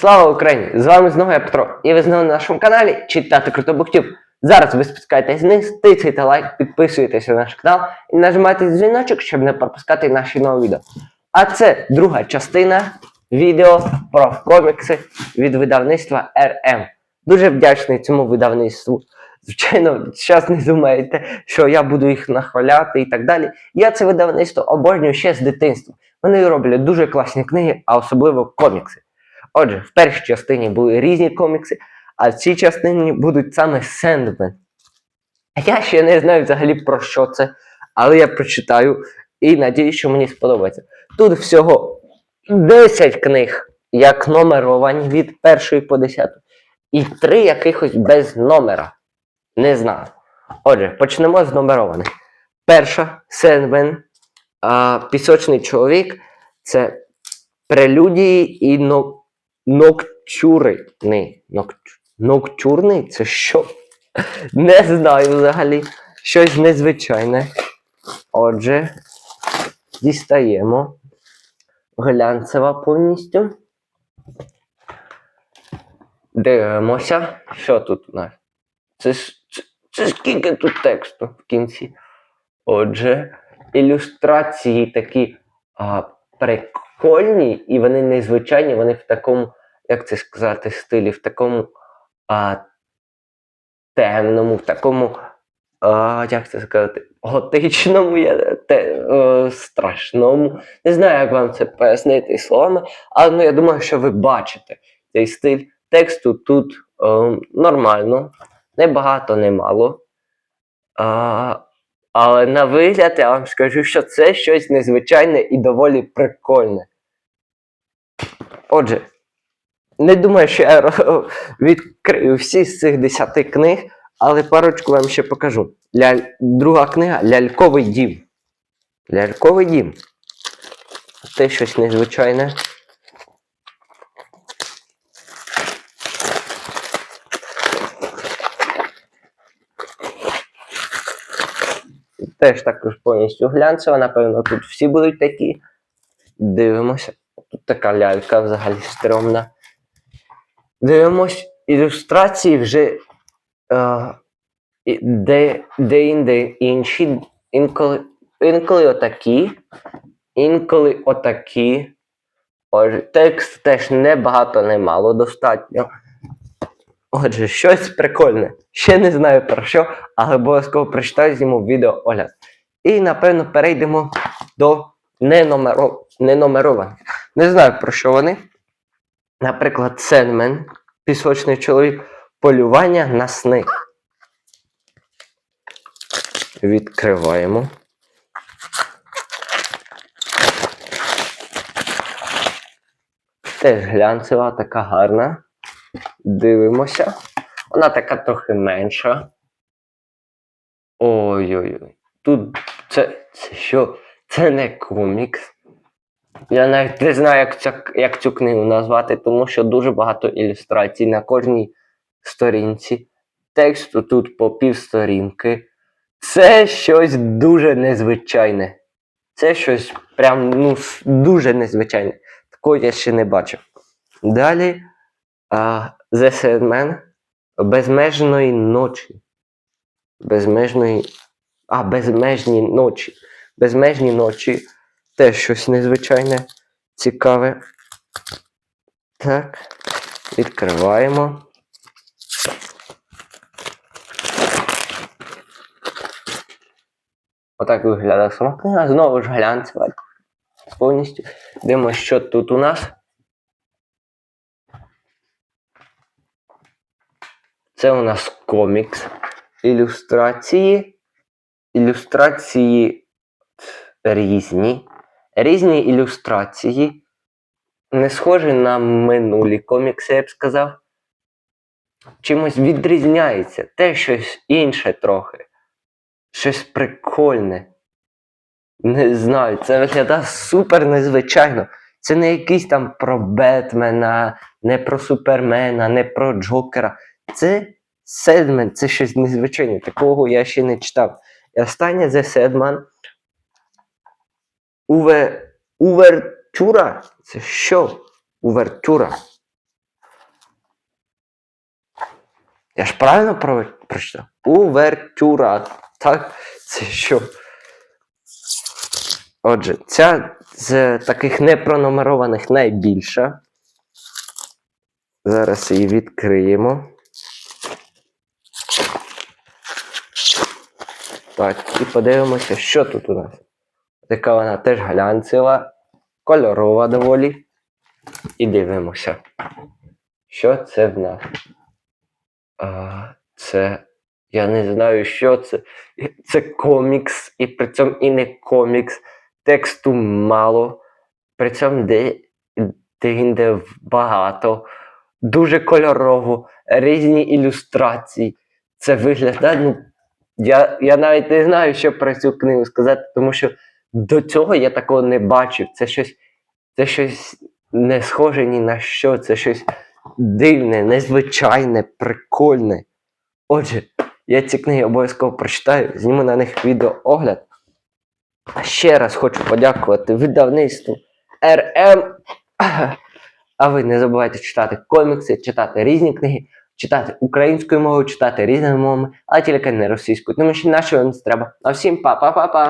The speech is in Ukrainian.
Слава Україні! З вами знову я Петро, і ви знову на нашому каналі Читати Круто Буктів. Зараз ви спускаєтесь вниз, тицяйте лайк, підписуєтесь на наш канал і нажимайте дзвіночок, щоб не пропускати наші нові відео. А це друга частина відео про комікси від видавництва RM. Дуже вдячний цьому видавництву. Звичайно, зараз не думаєте, що я буду їх нахваляти і так далі. Я це видавництво обожнюю ще з дитинства. Вони роблять дуже класні книги, а особливо комікси. Отже, в першій частині були різні комікси, а в цій частині будуть саме Сендмен. Я ще не знаю взагалі про що це, але я прочитаю і надіюсь, що мені сподобається. Тут всього 10 книг, як номеровані від першої по 10, і 3 якихось без номера. Не знаю. Отже, почнемо з номерованих. Перша Сендмен, Пісочний чоловік це прелюдії і но... Ноктюрний. Нок... Ноктюрний? Це що? Не знаю взагалі. Щось незвичайне. Отже, дістаємо. Глянцева повністю. Дивимося. Що тут у нас? Це, це, це скільки тут тексту в кінці? Отже, ілюстрації такі а, прикольні, і вони незвичайні, вони в такому, як це сказати, стилі, в такому а, темному, в такому, а, як це сказати, готичному, я, те, е, страшному. Не знаю, як вам це пояснити словами, але ну, я думаю, що ви бачите цей стиль. Тексту тут е, нормально, не багато, не мало. А, але на вигляд я вам скажу, що це щось незвичайне і доволі прикольне. Отже, не думаю, що я відкрию всі з цих десяти книг, але парочку вам ще покажу. Ляль... Друга книга Ляльковий дім. Ляльковий дім. Це щось незвичайне. Теж також повністю глянцева, напевно, тут всі будуть такі. Дивимося. Тут така лялька взагалі стрьомна. Дивимось ілюстрації вже е, де, де-інде інші, інколи, інколи отакі, інколи отакі. Отже, текст теж небагато, немало достатньо. Отже, щось прикольне. Ще не знаю про що, але обов'язково прочитаю зніму відео огляд. І напевно перейдемо до неномеро... неномерованих. Не знаю про що вони. Наприклад, Сенмен, пісочний чоловік, полювання на сни. Відкриваємо. Теж глянцева, така гарна. Дивимося. Вона така трохи менша. Ой-ой-ой. Тут це, це що? Це не комікс. Я навіть не знаю, як, ця, як цю книгу назвати, тому що дуже багато ілюстрацій на кожній сторінці. Тексту тут по півсторінки. Це щось дуже незвичайне. Це щось прям ну, дуже незвичайне. Такого я ще не бачив. Далі The Sandman безмежної ночі. Безмежної. А, безмежні ночі. Безмежні ночі. Теж щось незвичайне, цікаве. Так. Відкриваємо. Отак виглядає сама книга. Знову ж глянцева. Повністю. Дивимося, що тут у нас. Це у нас комікс. Ілюстрації. Ілюстрації різні. Різні ілюстрації. Не схожі на минулі комікси, я б сказав. Чимось відрізняється. Те щось інше трохи. Щось прикольне. Не знаю, це виглядає супер незвичайно. Це не якийсь там про Бетмена, не про Супермена, не про Джокера. Це Седмен, це щось незвичайне. Такого я ще не читав. І останнє The Sedman. Уве... Увертюра. Це що? Увертюра. Я ж правильно про- прочитав? Увертюра. Так, це що? Отже, ця з таких непронумерованих найбільша. Зараз її відкриємо. Так, і подивимося, що тут у нас. Така вона теж глянцева, кольорова доволі. І дивимося. Що це в нас? А, це. Я не знаю, що це. Це комікс, і при цьому і не комікс. Тексту мало. При цьому де, де багато. Дуже кольорово, різні ілюстрації. Це виглядає. Ну, я, я навіть не знаю, що про цю книгу сказати, тому що до цього я такого не бачив. Це щось, це щось не схоже ні на що, це щось дивне, незвичайне, прикольне. Отже, я ці книги обов'язково прочитаю, зніму на них відеоогляд. А ще раз хочу подякувати видавництву РМ. А ви не забувайте читати комікси, читати різні книги, читати українською мовою, читати різними мовами, а тільки не російською, тому що нашою вам це треба. А всім па-па-па-па!